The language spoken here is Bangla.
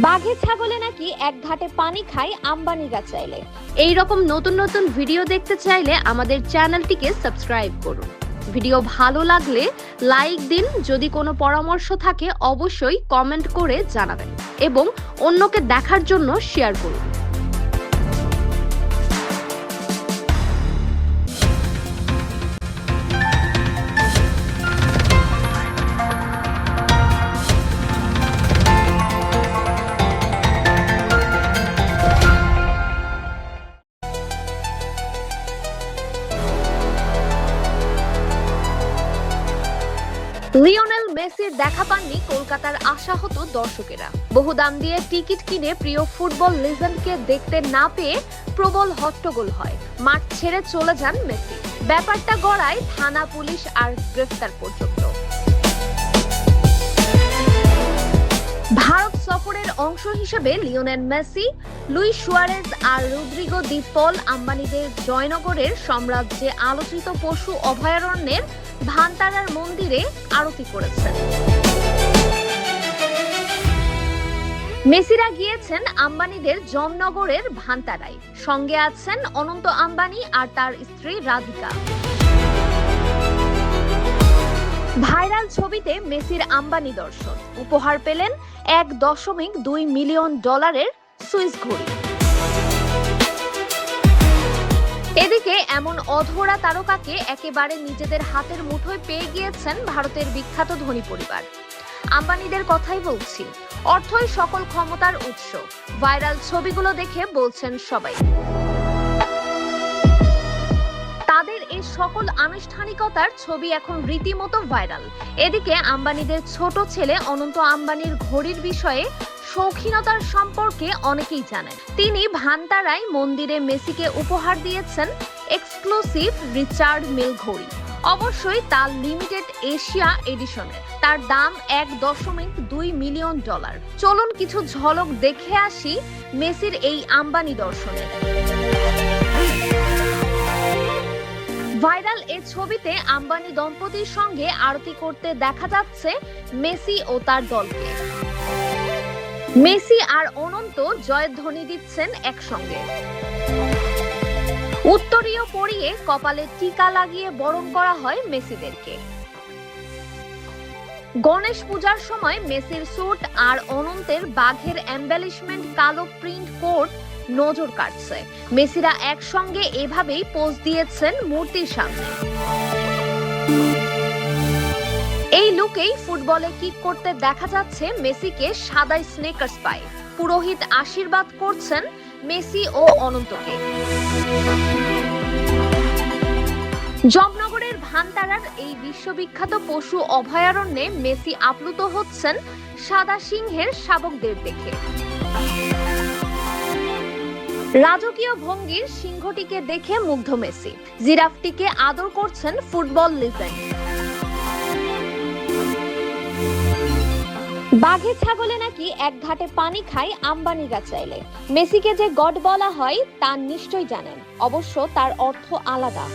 বাঘে ছাগলে নাকি এক ঘাটে পানি খায় আম্বানিরা চাইলে। এই রকম নতুন নতুন ভিডিও দেখতে চাইলে আমাদের চ্যানেলটিকে সাবস্ক্রাইব করুন। ভিডিও ভালো লাগলে লাইক দিন, যদি কোনো পরামর্শ থাকে অবশ্যই কমেন্ট করে জানাবেন এবং অন্যকে দেখার জন্য শেয়ার করুন। লিওনেল মেসির দেখা পাননি কলকাতার আশাহত দর্শকেরা। বহু দাম দিয়ে টিকিট কিনে প্রিয় ফুটবল লিজেন্ডকে দেখতে না পেয়ে প্রবল হট্টগোল হয়। মাঠ ছেড়ে চলে যান মেসি। ব্যাপারটা গড়ায় থানা পুলিশ আর গ্রেফতার পর্যন্ত। ভারত সফরের অংশ হিসেবে লিওনেল মেসি, লুই সুয়ারেজ আর রুদ্রিগো দি পল আম্বানিদের জয়নগরের সাম্রাজ্যে আলোচিত পশু অভয়ারণ্যের ভান্তারার মন্দিরে আরতি করেছেন। মেসিরা গিয়েছেন আম্বানিদের জমনগরের ভান্তারায়। সঙ্গে আছেন অনন্ত আম্বানি আর তার স্ত্রী রাধিকা। ভাইরাল ছবিতে মেসির আম্বানি দর্শন। উপহার পেলেন এক দশমিক দুই মিলিয়ন ডলারের সুইস ঘড়ি। এদিকে এমন অধরা তারকাকে একেবারে নিজেদের হাতের মুঠোয় পেয়ে গিয়েছেন ভারতের বিখ্যাত ধনী পরিবার। আম্বানিদের কথাই বলছি, অর্থই সকল ক্ষমতার উৎস। ভাইরাল ছবিগুলো দেখে বলছেন সবাই। তাদের এই সকল আনুষ্ঠানিকতার ছবি এখন রীতিমতো ভাইরাল। এদিকে আম্বানিদের ছোট ছেলে অনন্ত আম্বানির ঘড়ির বিষয়ে শৌখিনতার সম্পর্কে অনেকেই জানেন। তিনি ভান্তারায় মন্দিরে মেসিকে উপহার দিয়েছেন এক্সক্লুসিভ রিচার্ড মিল ঘড়ি অবশ্যই তা লিমিটেড এশিয়া এডিশনের। তার দাম এক দশমিক দুই মিলিয়ন ডলার। চলুন কিছু ঝলক দেখে আসি মেসির এই আম্বানি দর্শনের ভাইরাল এ ছবিতে আম্বানি দম্পতির সঙ্গে আরতি করতে দেখা যাচ্ছে মেসি ও তার দলকে। মেসি আর অনন্ত জয়ধ্বনি দিচ্ছেন একসঙ্গে। উত্তরীয় পরিয়ে কপালে টিকা লাগিয়ে বরণ করা হয় মেসিদেরকে। গণেশ পূজার সময় মেসির স্যুট আর অনন্তের বাঘের এম্বেলিশমেন্ট কালো প্রিন্ট কোট নজর কাটছে মেসিরা একসঙ্গে এভাবেই পোজ দিয়েছেন মূর্তির সামনে। লুকেই ফুটবলে কিক করতে দেখা যাচ্ছে মেসিকে সাদাই স্নেকার্স পায়ে। পুরোহিত আশীর্বাদ করছেন মেসি ও অনন্তকে। জমনগরের ভান্তারার এই বিশ্ববিখ্যাত পশু অভয়ারণ্যে মেসি আপ্লুত হচ্ছেন সাদা সিংহের শাবকদের দেখে। রাজকীয় ভঙ্গির সিংহটিকে দেখে মুগ্ধ মেসি। জিরাফটিকে আদর করছেন ফুটবল লিজেন্ড। বাঘে ছাগলে নাকি এক ঘাটে পানি খায় আম্বানিরা চাইলে মেসিকে যে গড বলা হয়, তা নিশ্চয় জানেন। অবশ্য তার অর্থ আলাদা।